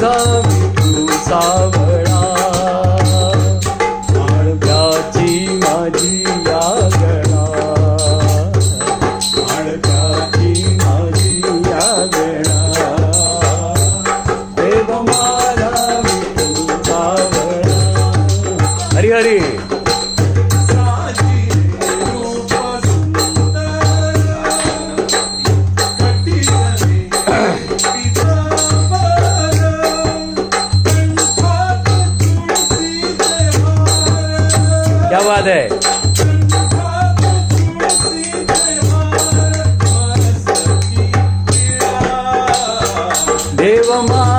Gavi तुझा वळा माझी या गळा माझी या गळा देव हरी हरी. क्या बात है? देव माझा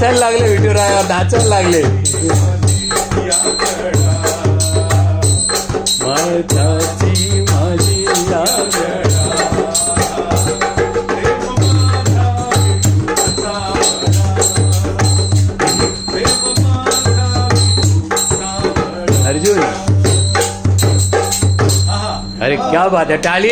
नाचायला लागले विठुरायावर नाचायला लागले. अर्जुन अरे क्या बात है टाली